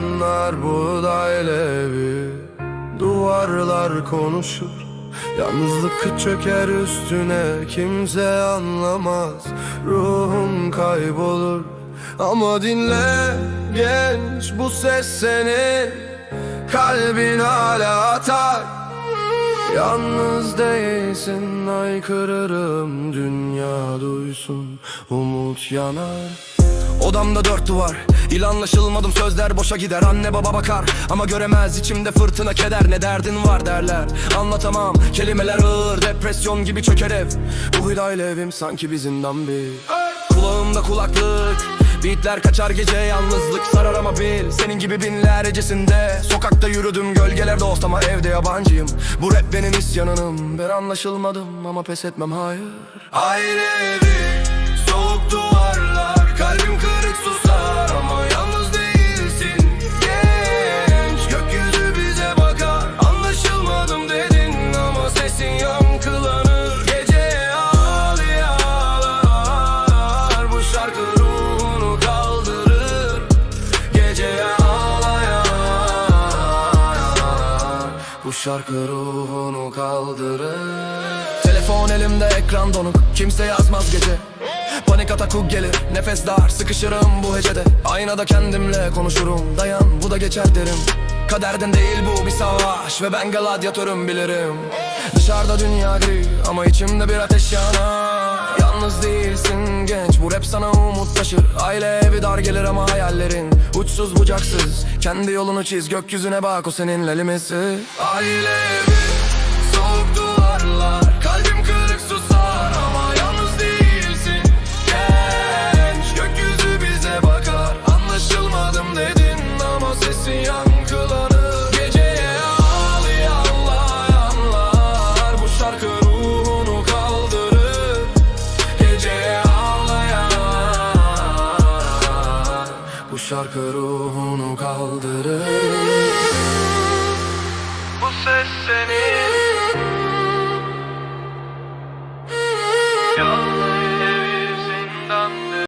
Akşamlar buğdayla evi Duvarlar konuşur. Yalnızlık çöker üstüne Kimse anlamaz. Ruhum kaybolur. Ama dinle genç bu ses senin. Kalbin hala atar. Yalnız değilsin aykırırım. Dünya duysun umut yanar Odamda dört duvar. İl anlaşılmadım sözler boşa gider. Anne baba bakar ama göremez. İçimde fırtına keder. Ne derdin var derler. Anlatamam. Kelimeler ağır. Depresyon gibi çöker ev. Bu hüdayla evim sanki bir zindan bir Kulağımda kulaklık. Beatler kaçar gece. Yalnızlık sarar ama bil. Senin gibi binlercesinde Sokakta yürüdüm gölgelerde olsam ama evde yabancıyım. Bu rap benim isyanım Ben anlaşılmadım ama pes etmem. Hayır. Ayrı evi soğuk Bu şarkı ruhunu kaldırır. Telefon elimde ekran donuk Kimse yazmaz gece. Panik atak gelir Nefes dar sıkışırım bu hecede. Aynada kendimle konuşurum Dayan bu da geçer derim. Kaderden değil bu bir savaş Ve ben gladyatörüm bilirim. Dışarıda dünya gri Ama içimde bir ateş yanar Yalnız değilsin genç. Bu rap sana umut taşır. Aile evi dar gelir ama hayallerin Uçsuz bucaksız. Kendi yolunu çiz gökyüzüne bak o senin elimisi Aile evi şarkı ruhunu kaldırır